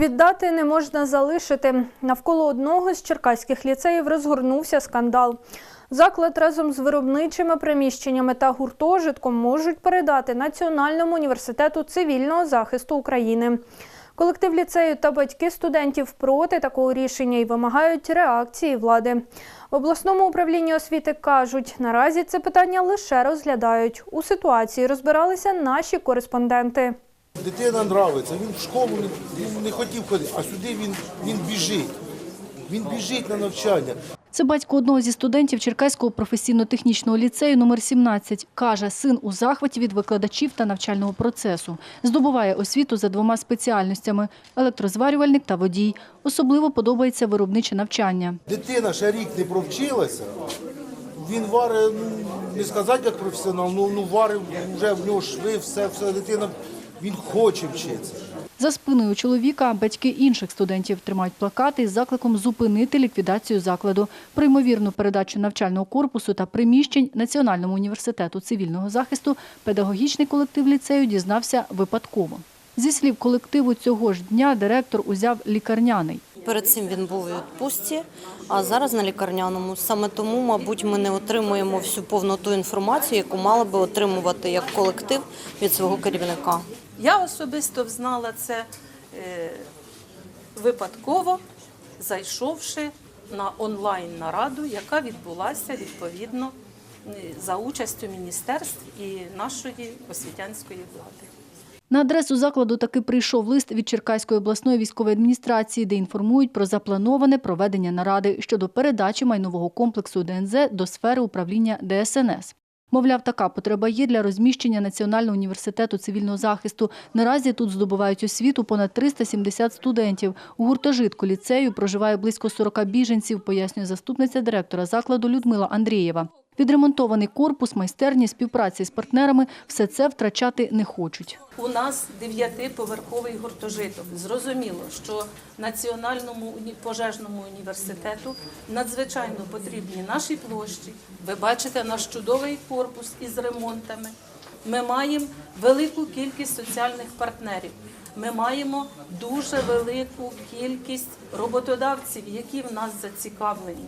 Віддати не можна залишити. Навколо одного з черкаських ліцеїв розгорнувся скандал. Заклад разом з виробничими приміщеннями та гуртожитком можуть передати Національному університету цивільного захисту України. Колектив ліцею та батьки студентів проти такого рішення і вимагають реакції влади. В обласному управлінні освіти кажуть, наразі це питання лише розглядають. У ситуації розбиралися наші кореспонденти. Дитина нравиться, він в школу не, він не хотів ходити, а сюди він, він біжить. Він біжить на навчання. Це батько одного зі студентів Черкаського професійно-технічного ліцею номер 17. Каже, син у захваті від викладачів та навчального процесу. Здобуває освіту за двома спеціальностями – електрозварювальник та водій. Особливо подобається виробниче навчання. Дитина ще рік не провчилася, він варить, ну, не сказати як професіонал, ну, ну варив, вже в нього шви, все, все, дитина, він хоче вчитися. За спиною чоловіка батьки інших студентів тримають плакати із закликом зупинити ліквідацію закладу, про ймовірну передачу навчального корпусу та приміщень Національному університету цивільного захисту педагогічний колектив ліцею дізнався випадково. Зі слів колективу цього ж дня директор узяв лікарняний. Перед цим він був у відпустці, а зараз на лікарняному. Саме тому, мабуть, ми не отримуємо всю повноту інформацію, яку мали би отримувати як колектив від свого керівника. Я особисто взнала це е, випадково, зайшовши на онлайн нараду, яка відбулася відповідно е, за участю міністерств і нашої освітянської влади. На адресу закладу таки прийшов лист від Черкаської обласної військової адміністрації, де інформують про заплановане проведення наради щодо передачі майнового комплексу ДНЗ до сфери управління ДСНС. Мовляв, така потреба є для розміщення Національного університету цивільного захисту. Наразі тут здобувають освіту понад 370 студентів. У гуртожитку ліцею проживає близько 40 біженців, пояснює заступниця директора закладу Людмила Андрієва. Відремонтований корпус, майстерні, співпраці з партнерами – все це втрачати не хочуть. У нас дев'ятиповерховий гуртожиток. Зрозуміло, що Національному пожежному університету надзвичайно потрібні наші площі. Ви бачите наш чудовий корпус із ремонтами. Ми маємо велику кількість соціальних партнерів. Ми маємо дуже велику кількість роботодавців, які в нас зацікавлені.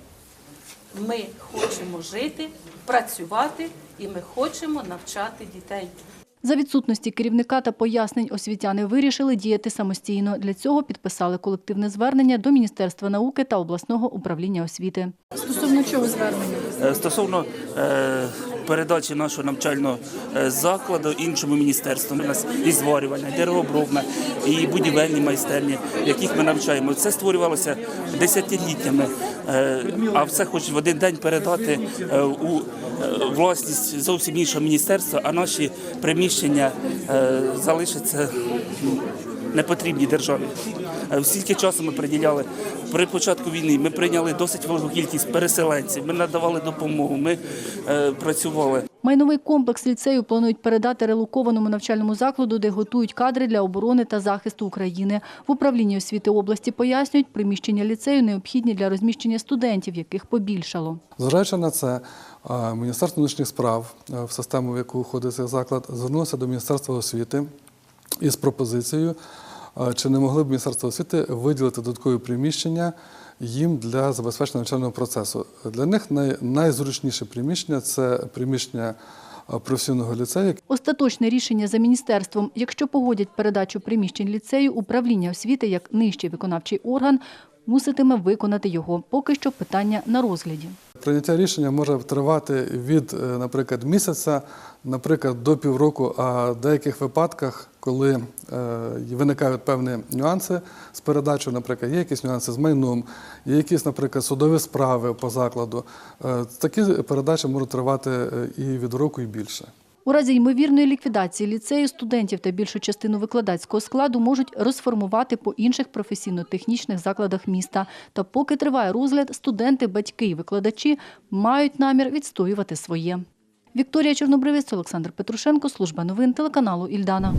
Ми хочемо жити, працювати і ми хочемо навчати дітей. За відсутності керівника та пояснень освітяни вирішили діяти самостійно. Для цього підписали колективне звернення до Міністерства науки та обласного управління освіти. Стосовно чого звернення? Е, Стосовно е, передачі нашого навчального е, закладу іншому міністерству, у нас і зварювальна, і деревообробна, і будівельні майстерні, яких ми навчаємо. Це створювалося десятиліттями, е, а все хочуть в один день передати е, у власність зовсім іншого міністерства, а наші приміщення залишаться м, непотрібні державі. Е, Скільки часу ми приділяли при початку війни? Ми прийняли досить велику кількість переселенців. Ми надавали допомогу. Ми е, працювали. Майновий комплекс ліцею планують передати релокованому навчальному закладу, де готують кадри для оборони та захисту України. В управлінні освіти області пояснюють, приміщення ліцею необхідні для розміщення студентів, яких побільшало. Зважаючи на це, е, Міністерство внутрішніх справ, е, в систему, в яку входить цей заклад, звернулося до Міністерства освіти із пропозицією, е, чи не могли б Міністерство освіти виділити додаткові приміщення їм для забезпечення навчального процесу. Для них най- найзручніше приміщення це приміщення е, професійного ліцею, Остаточне рішення за міністерством. Якщо погодять передачу приміщень ліцею, управління освіти як нижчий виконавчий орган муситиме виконати його. Поки що питання на розгляді. Прийняття рішення може тривати від, е, наприклад, місяця, наприклад, до півроку, а в деяких випадках, коли е, виникають певні нюанси з передачею, наприклад, є якісь нюанси з майном, є якісь, наприклад, судові справи по закладу, е, такі передачі можуть тривати і від року, і більше. У разі ймовірної ліквідації ліцею студентів та більшу частину викладацького складу можуть розформувати по інших професійно-технічних закладах міста. Та поки триває розгляд, студенти, батьки і викладачі мають намір відстоювати своє. Вікторія Чорнобривець, Олександр Петрушенко, служба новин телеканалу Ільдана.